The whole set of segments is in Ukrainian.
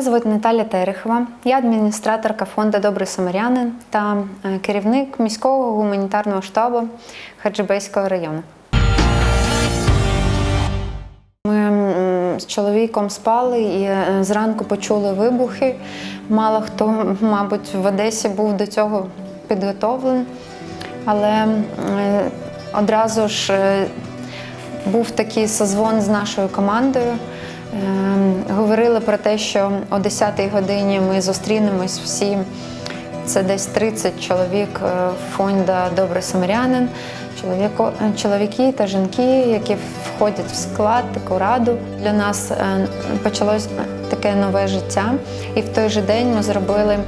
Мене звуть Наталя Терехова, я адміністраторка фонду Добрий Самарянин та е, керівник міського гуманітарного штабу Хаджибейського району. Ми з чоловіком спали і е, зранку почули вибухи. Мало хто, мабуть, в Одесі був до цього підготовлений, але е, одразу ж був такий созвон з нашою командою. Ем, Говорили про те, що о 10-й годині ми зустрінемось всі. Це десь 30 чоловік фонда фонду Добрий Самарянин, е, чоловіки та жінки, які входять в склад, таку раду. Для нас е, почалось таке нове життя. І в той же день ми зробили.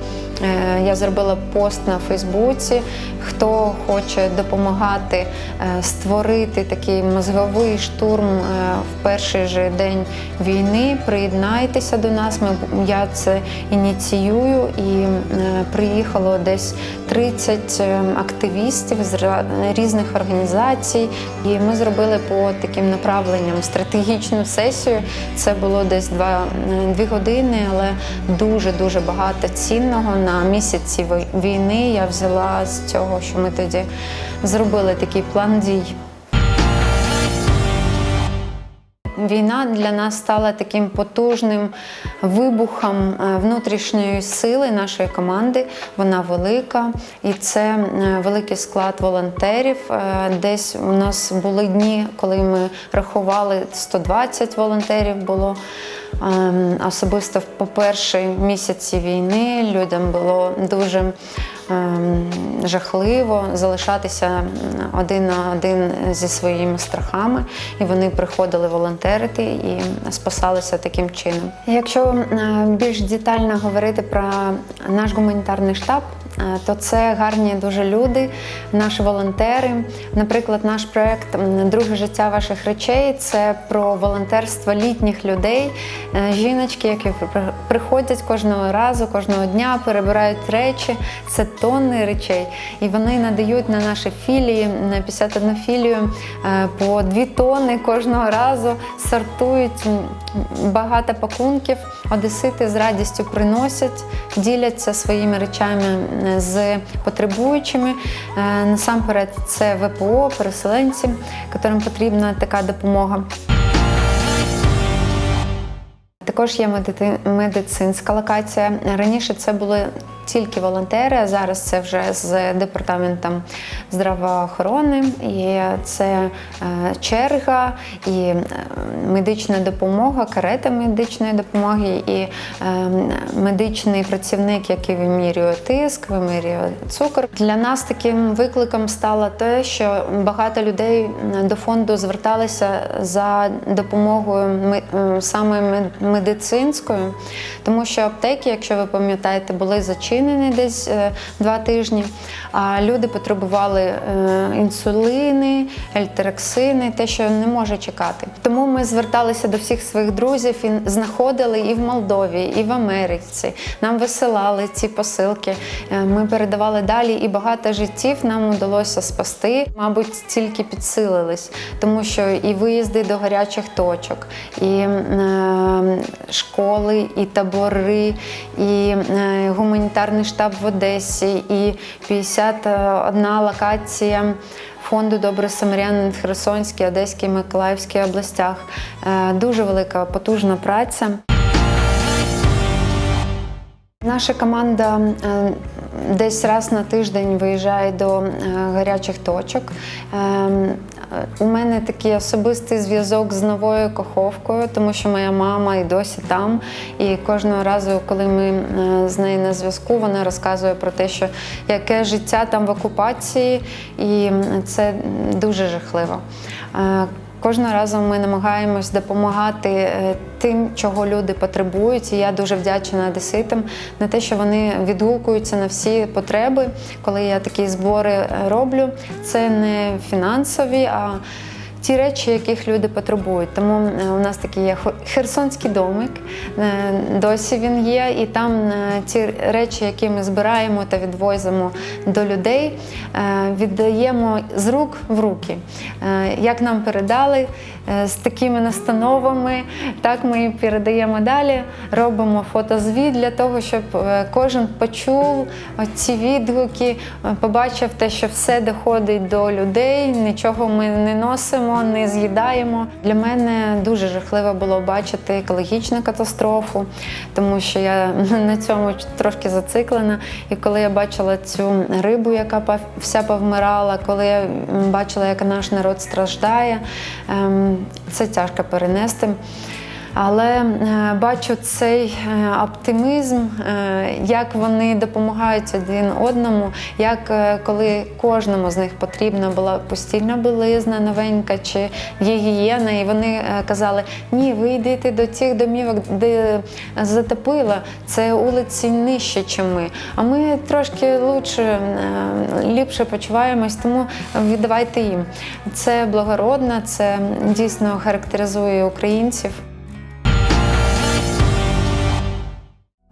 Е, Я зробила пост на Фейсбуці. Хто хоче допомагати е, створити такий мозговий штурм е, в перший же день війни, приєднайтеся до нас. Ми, я це ініціюю і приїхало десь 30 е, активістів з різних організацій. І ми зробили по таким направленням стратегічну сесію. Це було десь два, е, дві години, але дуже дуже багато цінного на місяці війни. Я взяла з цього, що ми тоді зробили такий план дій. Війна для нас стала таким потужним вибухом е, внутрішньої сили нашої команди. Вона велика, і це е, великий склад волонтерів. Е, Десь у нас були дні, коли ми рахували 120 волонтерів було. Ем, Особисто по першій місяці війни людям було дуже жахливо залишатися один на один зі своїми страхами, і вони приходили волонтерити і спасалися таким чином. Якщо е, більш детально говорити про наш гуманітарний штаб, то це гарні дуже люди, наші волонтери. Наприклад, наш проект Друге життя ваших речей це про волонтерство літніх людей, е, жіночки, які приходять кожного разу, кожного дня, перебирають речі. Це тонни речей. І вони надають на наші філії, на 51 філію е, по 2 тонни кожного разу, сортують багато пакунків. Одесити з радістю приносять, діляться своїми речами е, з потребуючими. Е, Насамперед, це ВПО, переселенці, яким потрібна така допомога. Також є медицинська локація. Раніше це були тільки волонтери, а зараз це вже з департаментом здравоохорони. І це е, черга, і е, медична допомога, карета медичної допомоги, і е, медичний працівник, який вимірює тиск, вимірює цукор. Для нас таким викликом стало те, що багато людей до фонду зверталися за допомогою саме мед- медицинською, тому що аптеки, якщо ви пам'ятаєте, були зачинені десь е, два тижні. А люди потребували е, інсулини, ельтероксини, те, що не може чекати. Тому ми зверталися до всіх своїх друзів і знаходили і в Молдові, і в Америці. Нам висилали ці посилки. Е, Ми передавали далі, і багато життів нам вдалося спасти. Мабуть, тільки підсилились, тому що і виїзди до гарячих точок, і школи, і табори, і е, гуманітарний штаб в Одесі, і 51 локація. Фонду Добрий Самарянин в Херсонській, Одеській, Миколаївській областях. Е, Дуже велика потужна праця. Наша команда е, десь раз на тиждень виїжджає до е, гарячих точок. Е, У мене такий особистий зв'язок з новою Каховкою, тому що моя мама і досі там. І кожного разу, коли ми е, з нею на зв'язку, вона розказує про те, що яке життя там в окупації, і це дуже жахливо. Кожного разу ми намагаємось допомагати е, тим, чого люди потребують. І я дуже вдячна одеситам на те, що вони відгукуються на всі потреби. Коли я такі збори е, роблю, це не фінансові, а ті речі, яких люди потребують. Тому е, у нас такий є херсонський домик, е, досі він є, і там е, ті речі, які ми збираємо та відвозимо до людей, е, віддаємо з рук в руки. Е, Як нам передали е, з такими настановами, так ми передаємо далі. Робимо фотозвіт для того, щоб е, кожен почув ці відгуки, е, побачив те, що все доходить до людей, нічого ми не носимо, не з'їдаємо. Для мене дуже жахливо було бачити екологічну катастрофу, тому що я на цьому трошки зациклена. І коли я бачила цю рибу, яка вся повмирала, коли я бачила, як наш народ страждає, ем, це тяжко перенести. Але е, бачу цей е, оптимізм, е, як вони допомагають один одному, як коли кожному з них потрібна була постільна білизна новенька чи гігієна, і вони казали: ні, ви йдете до тих домівок, де затопило, це вулиці нижче, ніж ми. А ми трошки лучше, ліпше почуваємось, тому віддавайте їм. Це благородно, це дійсно характеризує українців.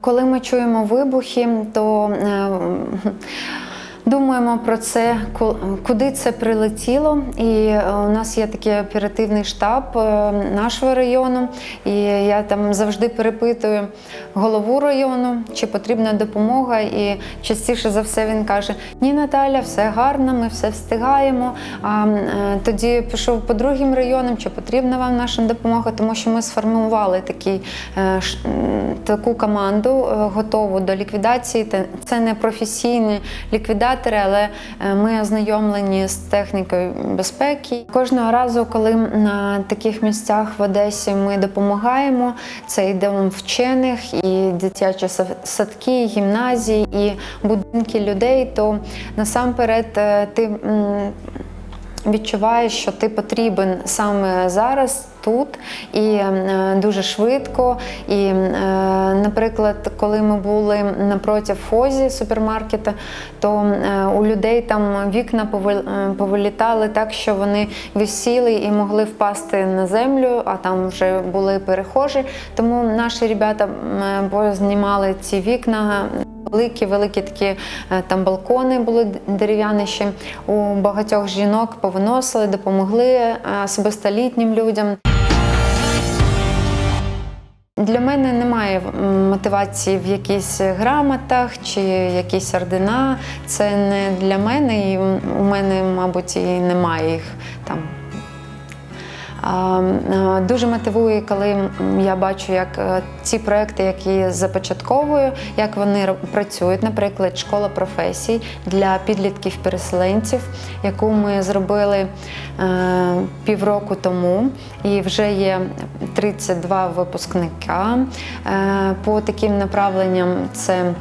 Коли ми чуємо вибухи, то е, думаємо про це, куди це прилетіло. І е, у нас є такий оперативний штаб е, нашого району, і я там завжди перепитую голову району, чи потрібна допомога. І частіше за все він каже: Ні, Наталя, все гарно, ми все встигаємо. А е, тоді пішов по другим районам, чи потрібна вам наша допомога, тому що ми сформували такий, таку команду готову до ліквідації. Це не професійні ліквідатори, але е, ми ознайомлені з технікою безпеки. Кожного разу, коли на таких місцях в Одесі ми допомагаємо, це і вчених, і дитячі садки, і гімназії, і будинки людей, то насамперед е, ти. Відчуваєш, що ти потрібен саме зараз тут і е, дуже швидко. І, е, наприклад, коли ми були напроти Фозі супермаркета, то е, у людей там вікна повил- повилітали так, що вони висіли і могли впасти на землю, а там вже були перехожі. Тому наші ребята м, познімали ці вікна. Великі, великі такі е, там балкони були дерев'яні ще. У багатьох жінок повиносили, допомогли е, особисто літнім людям. Для мене немає мотивації в якихось грамотах чи якісь ордена. Це не для мене, і у мене, мабуть, і немає їх там. Дуже мотивує, коли я бачу, як е, ці проекти, які започатковую, як вони працюють, наприклад, школа професій для підлітків-переселенців, яку ми зробили е, півроку тому, і вже є 32 випускника. Е, По таким направленням це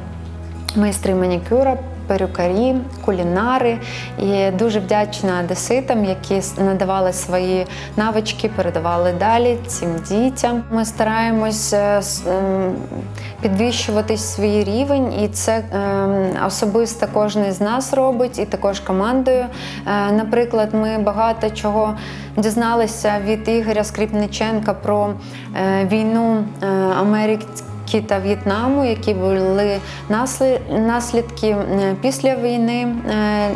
майстри манікюра, перукарі, кулінари. І дуже вдячна одеситам, які надавали свої навички, передавали далі цим дітям. Ми стараємось е, ем, підвищувати свій рівень, і це ем, особисто кожен з нас робить, і також командою. Е, Наприклад, ми багато чого дізналися від Ігоря Скрипниченка про е, війну Америки. Кі та В'єтнаму, які були наслідки е, після війни е,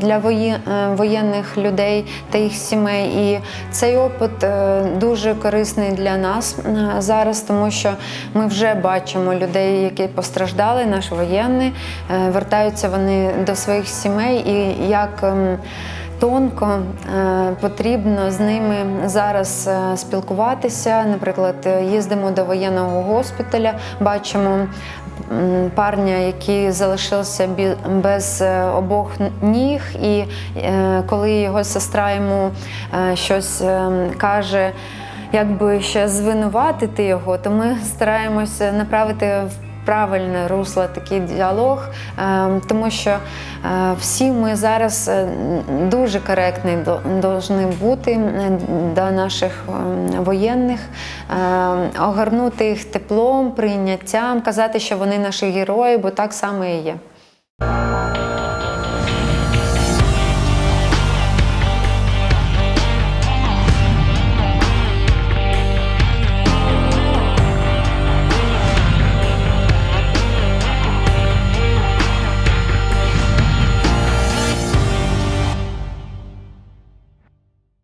для е, воєнних людей та їх сімей. І цей опит дуже корисний для нас зараз, тому що ми вже бачимо людей, які постраждали, наші воєнні, вертаються вони до своїх сімей і як. Тонко е, потрібно з ними зараз е, спілкуватися. Наприклад, е, їздимо до воєнного госпіталя, бачимо парня, який залишився без обох ніг, і коли його сестра йому щось каже. Якби ще звинуватити його, то ми стараємося направити в правильне русло такий діалог, е, тому що е, всі ми зараз е, дуже коректні до- бути е, до наших е, воєнних, е, огорнути їх теплом, прийняттям, казати, що вони наші герої, бо так само і є.